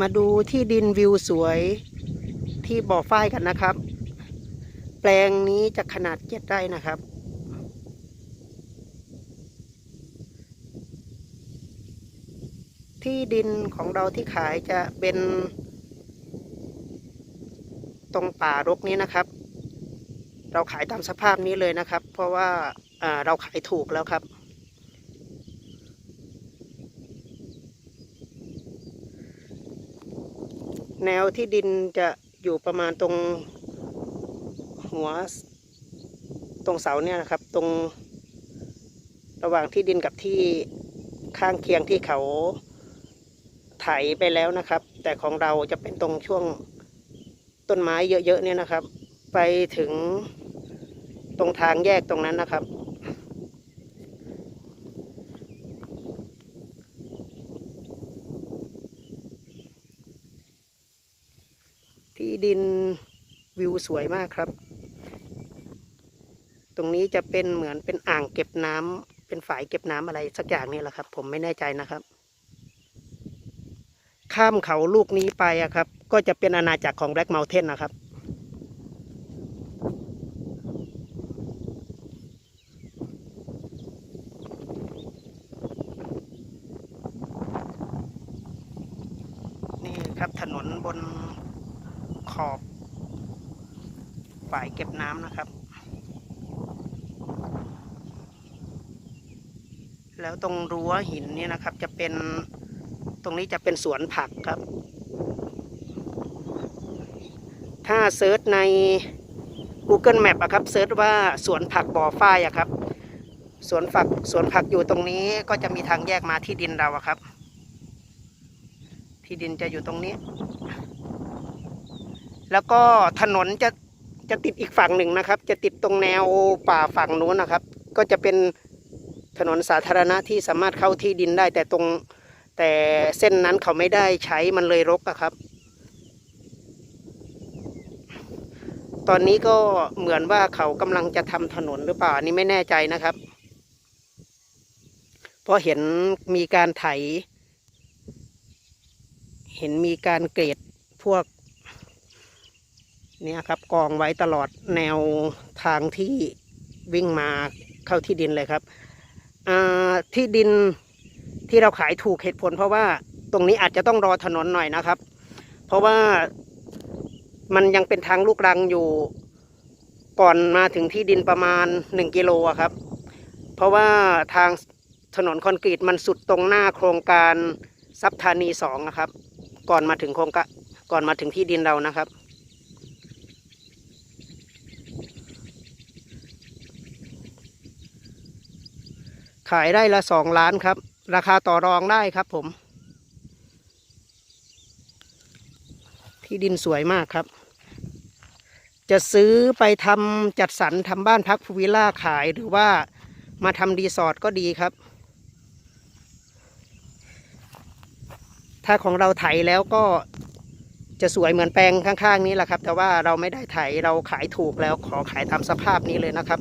มาดูที่ดินวิวสวยที่บ่อฝ้ายกันนะครับ แปลงนี้จะขนาดเจ็ดไร่นะครับ ที่ดินของเราที่ขายจะเป็น ตรงป่ารกนี้นะครับ เราขายตามสภาพนี้เลยนะครับ เพราะว่าอ่าเราขายถูกแล้วครับ แนวที่ดินจะอยู่ประมาณตรงหัวตรงเสาเนี่ยนะครับ ตรงระหว่างที่ดินกับที่ข้างเคียงที่เขาไถไปแล้วนะครับ แต่ของเราจะเป็นตรงช่วงต้นไม้เยอะๆเนี่ยนะครับ ไปถึงตรงทางแยกตรงนั้นนะครับ ที่ดินวิวสวยมากครับ ตรงนี้จะเป็นเหมือนเป็นอ่างเก็บน้ำเป็นฝายเก็บน้ำอะไรสักอย่างนี่แหละครับ ผมไม่แน่ใจนะครับ ข้ามเขาลูกนี้ไปอะครับ ก็จะเป็นอาณาจักรของแบล็กเมลเทนนะครับนี่ครับถนนบน อบฝ่ายเก็บน้ำนะครับ แล้วตรงรั้วหินเนี่ยนะครับ จะเป็นตรงนี้จะเป็นสวนผักครับ ถ้าเซิร์ชใน Google Map อะครับเซิร์ชว่าสวนผักบ่อฝ้ายอะครับสวนผักสวนผักอยู่ตรงนี้ก็จะมีทางแยกมาที่ดินเราอะครับ ที่ดินจะอยู่ตรงนี้ แล้วก็ถนนจะจะติดอีกฝั่งหนึ่งนะครับ จะติดตรงแนวป่าฝั่งนู้นนะครับ ก็จะเป็นถนนสาธารณะที่สามารถเข้าที่ดินได้ แต่ตรงแต่เส้นนั้นเขาไม่ได้ใช้มันเลยรกอะครับ ตอนนี้ก็เหมือนว่าเขากำลังจะทำถนนหรือเปล่าอันนี้ไม่แน่ใจนะครับ เพราะเห็นมีการไถ เห็นมีการเกรดพวก เนี่ยครับกองไว้ตลอดแนวทางที่วิ่งมาเข้าที่ดินเลยครับที่ดินที่เราขายถูกเหตุผล เพราะว่าตรงนี้อาจจะต้องรอถนนหน่อยนะครับ เพราะว่ามันยังเป็นทางลูกรังอยู่ก่อนมาถึงที่ดินประมาณหนึ่งกิโลครับ เพราะว่าทางถนนคอนกรีตมันสุดตรงหน้าโครงการซับธานีสองนะครับ ก่อนมาถึงโครงการก่อนมาถึงที่ดินเรานะครับ ขายได้ละสองล้านครับ ราคาต่อรองได้ครับผม ที่ดินสวยมากครับ จะซื้อไปทำจัดสรรทำบ้านพักพูวิลล่าขายหรือว่ามาทำรีสอร์ทก็ดีครับ ถ้าของเราไถแล้วก็จะสวยเหมือนแปลงข้างๆนี้แหละครับ แต่ว่าเราไม่ได้ไถเราขายถูกแล้วขอขายตามสภาพนี้เลยนะครับ